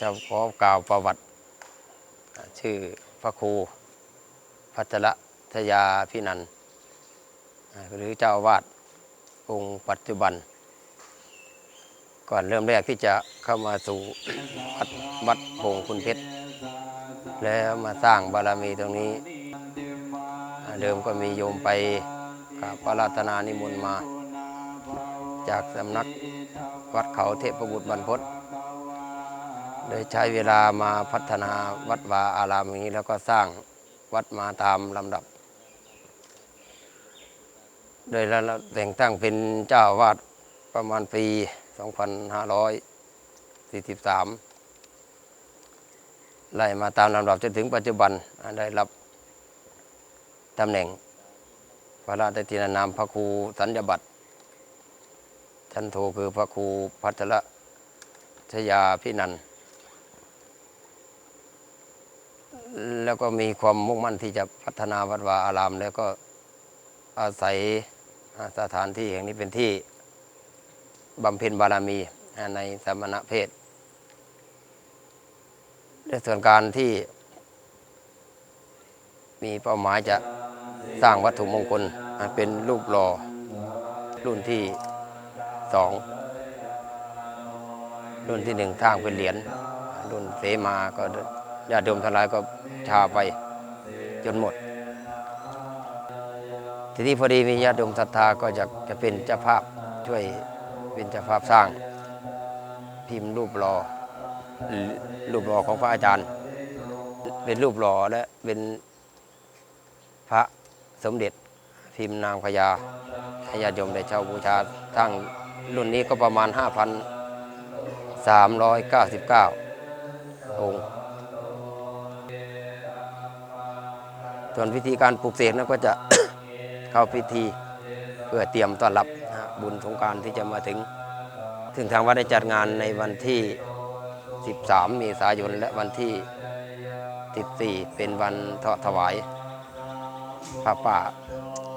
จะขอกล่าวประวัติ ชื่อพระครูพัชระทยาพินันหรือเจ้าอาวาดองค์ปัจจุบัน ก่อนเริ่มแรกที่จะเข้ามาสู่วัดวัดโพงคุณเพชร แล้วมาสร้างบารมีตรงนี้ เดิมก็มีโยมไปกราบพระราตนานิมนต์มา จากสำนักวัดเขาเทพบุตรบรรพต โดยใช้เวลามาพัฒนาวัดวาอารามนี้ แล้วก็สร้างวัดมาตามลำดับ โดยแล้วแต่งตั้งเป็นเจ้าวาดประมาณปี 2543 ไล่มาตามลำดับจนถึงปัจจุบันได้รับตำแหน่ง พระราชทินานามพระครูสัญญบัตรชั้นโทคือพระครูพัทระชยาพินันท์ แล้วก็มีความมุ่งมั่นที่จะพัฒนาวัดวาอาราม แล้วก็อาศัยสถานที่แห่งนี้เป็นที่บำเพ็ญบารมีในสมณเพศในส่วนการที่ มีเป้าหมายจะสร้างวัตถุมงคลเป็นรูปหล่อรุ่นที่สองรุ่นที่หนึ่งสร้างเป็นเหรียญรุ่นเสมาก็ ญาติโยมทั้งหลายก็ชาไปจนหมด ทีนี้พอดีมีญาติโยมศรัทธาก็จะจะเป็นเจ้าภาพช่วยเป็นเจ้าภาพสร้างพิมพ์รูปหล่อรูปหล่อของพระอาจารย์ เป็นรูปหล่อและเป็นพระสมเด็จพิมพ์นางพญาให้ญาติโยมได้เช่าบูชาทั้งรุ่นนี้ก็ประมาณ 5,399 องค์ ส่วนพิธีการปลูกเสกนั้นก็จะ เข้าพิธีเพื่อเตรียมต้อนรับบุญสงการที่จะมาถึง ถึงทางวัดได้จัดงานในวันที่ 13 เมษายน และวันที่ 14 เป็นวันทอดถวายพระป่า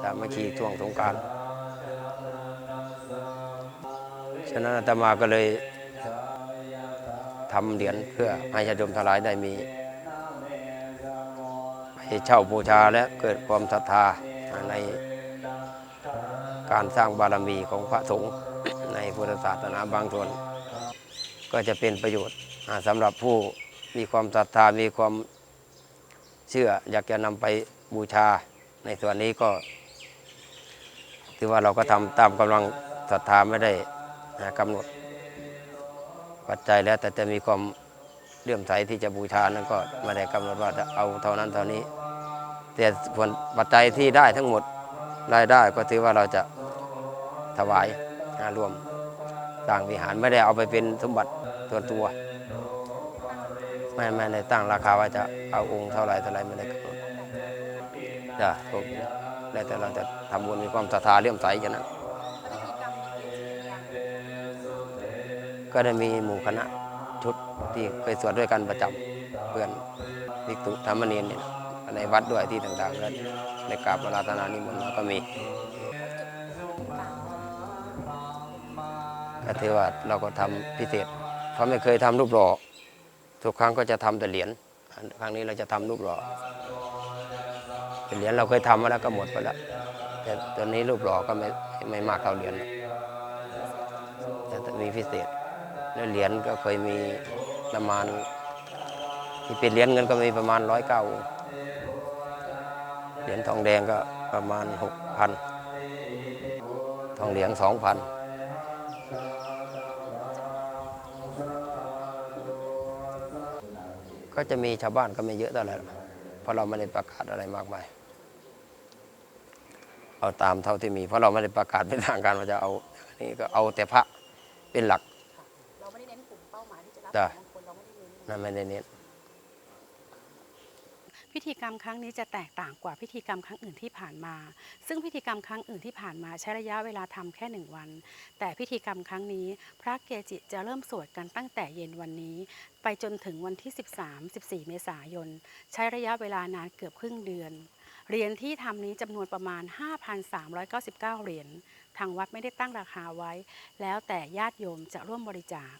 สามัคคีช่วงสงการฉะนั้นอาตมาก็เลยทำเหรียญเพื่อให้ญาติโยมทั้งหลายได้มี ให้เช่าบูชาและเกิดความศรัทธาในการสร้างบารมีของพระสงฆ์ในพุทธศาสนาบางส่วน ก็จะเป็นประโยชน์สำหรับผู้มีความศรัทธามีความเชื่ออยากจะนำไปบูชาในส่วนนี้ก็ถือว่าเราก็ทำตามกำลังศรัทธาไม่ได้กำหนดปัจจัยแล้วแต่จะมีความเลื่อมใสที่จะบูชานั้นก็ไม่ได้กำหนดว่าจะเอาเท่านั้นเท่านี้ แต่ส่วนปัจจัยที่ได้ทั้งหมดรายได้ก็ถือว่าเราจะถวายารวมสร้างวิหารไม่ได้เอาไปเป็นสมบัติส่วนตัวไม่ไม่ได้ตั้งราคาว่าจะเอาองค์เท่าไรเท่าไรไม่ได้กำหนดจ้ะแล้วแต่เราจะทำบุญมีความศรัทธาเลื่อมใสกันนั้นก็ได้มีหมู่คณะชุดที่เคยสวดด้วยกันประจำเพื่อนภิกษุธรรมเนียนเนี่ย ในวัดด้วยที่ต่างๆก็ในกราบพระราตนานิมนต์มาก็มีก็ถือว่าเราก็ทำพิเศษ เพราะไม่เคยทำรูปหล่อทุกครั้งก็จะทำแต่เหรียญครั้งนี้เราจะทำรูปหล่อเป็นเหรียญเราเคยทำมาแล้วก็หมดไปแล้วแต่ตอนนี้รูปหล่อก็ไม่ไม่มากเท่าเหรียญแต่มีพิเศษแล้วเหรียญก็เคยมีประมาณที่เป็นเหรียญเงินก็มีประมาณร้อยเก้า เหรียญทองแดงก็ประมาณหกพันทองเหลืองสองพันก็จะมีชาวบ้านก็ไม่เยอะเท่าไหร่หรอกเพราะเราไม่ได้ประกาศอะไรมากมาย เอาตามเท่าที่มี เพราะเราไม่ได้ประกาศเป็นทางการว่าจะเอาอันนี้ก็เอาแต่พระเป็นหลัก เราไม่ได้เน้นกลุ่มเป้าหมายที่จะรับจ้ะของคนเราไม่ได้เน้นนั่นไม่ได้เน้น พิธีกรรมครั้งนี้จะแตกต่างกว่าพิธีกรรมครั้งอื่นที่ผ่านมา ซึ่งพิธีกรรมครั้งอื่นที่ผ่านมาใช้ระยะเวลาทำแค่หนึ่งวัน แต่พิธีกรรมครั้งนี้ พระเกจิจะเริ่มสวดกันตั้งแต่เย็นวันนี้ ไปจนถึงวันที่ 13-14 เมษายน ใช้ระยะเวลานานเกือบครึ่งเดือน เหรียญที่ทำนี้จำนวนประมาณ 5,399 เหรียญ ทางวัดไม่ได้ตั้งราคาไว้ แล้วแต่ญาติโยมจะร่วมบริจาค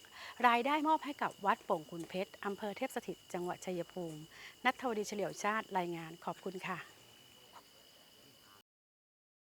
รายได้มอบให้กับวัดโป่งคุณเพชรอำเภอเทพสถิตจังหวัดชัยภูมิ นัทวดีเฉลียวชาติรายงานขอบคุณค่ะ